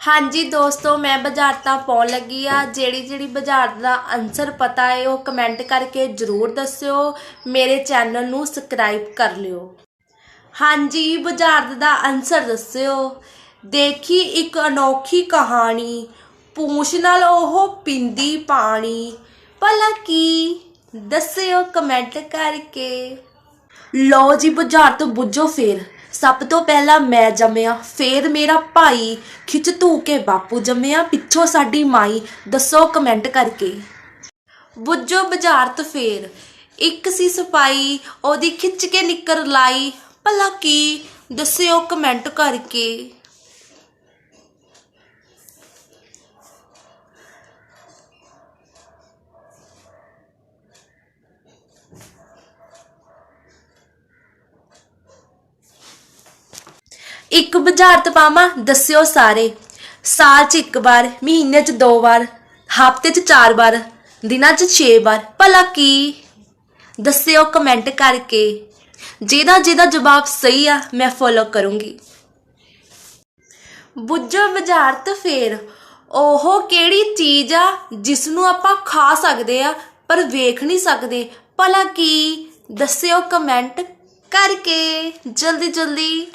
ਹਾਂਜੀ ਦੋਸਤੋ, ਮੈਂ ਬੁਝਾਰਤਾਂ ਪਾਉਣ ਲੱਗੀ ਆ। ਜਿਹੜੀ ਜਿਹੜੀ ਬੁਝਾਰਤ ਦਾ ਆਨਸਰ ਪਤਾ ਹੈ, ਉਹ ਕਮੈਂਟ ਕਰਕੇ ਜਰੂਰ ਦੱਸਿਓ। ਮੇਰੇ ਚੈਨਲ ਨੂੰ ਸਬਸਕ੍ਰਾਈਬ ਕਰ ਲਿਓ। ਹਾਂਜੀ ਬੁਝਾਰਤ ਦਾ ਆਨਸਰ ਦੱਸਿਓ। ਦੇਖੀ ਇੱਕ ਅਨੋਖੀ ਕਹਾਣੀ। ਪੂੰਛ ਨਾਲ ਉਹ ਪਿੰਦੀ ਪਾਣੀ। ਭਲਾ ਕੀ? ਦੱਸਿਓ ਕਮੈਂਟ ਕਰਕੇ। ਲਓ ਜੀ ਬੁਝਾਰਤ ਬੁੱਝੋ ਫੇਰ। ਸਭ ਤੋਂ ਪਹਿਲਾਂ ਮੈਂ ਜੰਮਿਆ, ਫੇਰ ਮੇਰਾ ਭਾਈ ਖਿੱਚ ਧੂ ਕੇ ਬਾਪੂ ਜੰਮਿਆ, ਪਿੱਛੋਂ ਸਾਡੀ ਮਾਈ, ਦੱਸੋ ਕਮੈਂਟ ਕਰਕੇ। ਬੁੱਝੋ ਬੁਝਾਰਤ ਫੇਰ, ਇੱਕ ਸੀ ਸਪਾਈ, ਉਹਦੀ ਖਿੱਚ ਕੇ ਨਿੱਕਰ ਲਾਈ, ਭਲਾ ਕੀ, ਦੱਸਿਓ ਕਮੈਂਟ ਕਰਕੇ। ਇੱਕ ਬੁਝਾਰਤ ਪਾਵਾਂ, ਦੱਸਿਓ ਸਾਰੇ। ਸਾਲ 'ਚ ਇੱਕ ਵਾਰ, ਮਹੀਨੇ 'ਚ ਦੋ ਵਾਰ, ਹਫ਼ਤੇ 'ਚ ਚਾਰ ਵਾਰ, ਦਿਨਾਂ 'ਚ 6 ਵਾਰ। ਭਲਾ ਕੀ? ਦੱਸਿਓ ਕਮੈਂਟ ਕਰਕੇ। ਜਿਹਦਾ ਜਿਹਦਾ ਜਵਾਬ ਸਹੀ ਆ, ਮੈਂ ਫੋਲੋ ਕਰੂੰਗੀ। ਬੁੱਝੋ ਬੁਝਾਰਤ ਫੇਰ। ਉਹ ਕਿਹੜੀ ਚੀਜ਼ ਆ ਜਿਸ ਨੂੰ ਆਪਾਂ ਖਾ ਸਕਦੇ ਆ, ਪਰ ਵੇਖ ਨਹੀਂ ਸਕਦੇ? ਭਲਾ ਕੀ? ਦੱਸਿਓ ਕਮੈਂਟ ਕਰਕੇ। ਜਲਦੀ ਜਲਦੀ।